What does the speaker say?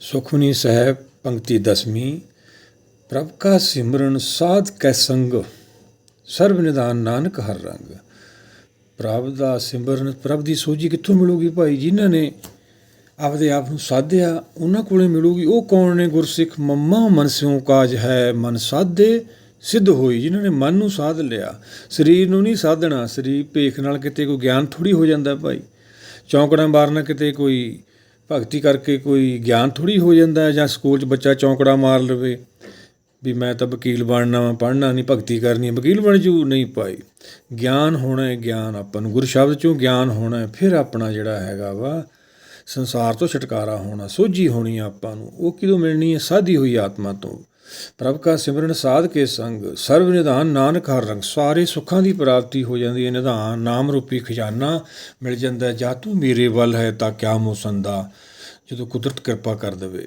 ਸੁਖਮਨੀ ਸਾਹਿਬ, ਪੰਕਤੀ ਦਸਵੀਂ, ਪ੍ਰਭ ਕਾ ਸਿਮਰਨ ਸਾਧ ਕੈ ਸੰਗ, ਸਰਬ ਨਿਦਾਨ ਨਾਨਕ ਹਰ ਰੰਗ। ਪ੍ਰਭ ਦਾ ਸਿਮਰਨ, ਪ੍ਰਭ ਦੀ ਸੋਝੀ ਕਿੱਥੋਂ ਮਿਲੂਗੀ ਭਾਈ ਜਿਨ੍ਹਾਂ ਨੇ ਆਪਦੇ ਆਪ ਨੂੰ ਸਾਧਿਆ, ਉਹਨਾਂ ਕੋਲੇ ਮਿਲੂਗੀ। ਉਹ ਕੌਣ ਨੇ? ਗੁਰਸਿੱਖ ਮੰਮਾ, ਮਨ ਸਿਉ ਕਾਜ ਹੈ, ਮਨ ਸਾਧੇ, ਸਿੱਧ ਹੋਈ। ਜਿਨ੍ਹਾਂ ਨੇ ਮਨ ਨੂੰ ਸਾਧ ਲਿਆ, ਸਰੀਰ ਨੂੰ ਨਹੀਂ ਸਾਧਣਾ। ਸਰੀਰ ਭੇਖ ਨਾਲ ਕਿਤੇ ਕੋਈ ਗਿਆਨ ਥੋੜੀ ਹੋ ਜਾਂਦਾ ਭਾਈ। ਚੌਂਕੜਾ ਮਾਰਨਾ ਕਿਤੇ ਕੋਈ ਭਗਤੀ ਕਰਕੇ ਕੋਈ ਗਿਆਨ ਥੋੜੀ ਹੋ ਜਾਂਦਾ ਜਾਂ ਸਕੂਲ 'ਚ ਬੱਚਾ ਚੌਂਕੜਾ ਮਾਰ ਲਵੇ, ਵੀ ਮੈਂ ਤਾਂ ਵਕੀਲ ਬਣਨਾ ਵਾ, ਪੜ੍ਹਨਾ ਨਹੀਂ, ਭਗਤੀ ਕਰਨੀ ਵਕੀਲ ਬਣ ਜੂ ਨਹੀਂ ਪਾਈ ਗਿਆਨ ਹੋਣਾ ਹੈ ਗਿਆਨ, ਆਪਾਂ ਨੂੰ ਗੁਰੂ ਸ਼ਬਦ ਚੋਂ ਗਿਆਨ ਹੋਣਾ ਹੈ, ਫਿਰ ਆਪਣਾ ਜਿਹੜਾ ਹੈਗਾ ਵਾ, ਸੰਸਾਰ ਤੋਂ ਛੁਟਕਾਰਾ ਹੋਣਾ, ਸੋਝੀ ਹੋਣੀ ਆ ਆਪਾਂ ਨੂੰ। ਉਹ ਕਿਦੋਂ ਮਿਲਣੀ ਹੈ? ਸਾਧੀ ਹੋਈ ਆਤਮਾ ਤੋਂ। ਪ੍ਰਭ ਕਾ ਸਿਮਰਨ ਸਾਧ ਕੇ ਸੰਗ, ਸਰਬ ਨਿਧਾਨ ਨਾਨਕ ਹਰ ਰੰਗ ਸਾਰੇ ਸੁੱਖਾਂ ਦੀ ਪ੍ਰਾਪਤੀ ਹੋ ਜਾਂਦੀ ਹੈ ਨਿਧਾਨ, ਨਾਮ ਰੂਪੀ ਖਜ਼ਾਨਾ ਮਿਲ ਜਾਂਦਾ ਹੈ। ਜਾ ਤੂੰ ਮੇਰੇ ਵੱਲ ਹੈ ਤਾਂ ਕਿਆ ਮੋਸੰਦਾ ਜਦੋਂ ਕੁਦਰਤ ਕਿਰਪਾ ਕਰ ਦੇਵੇ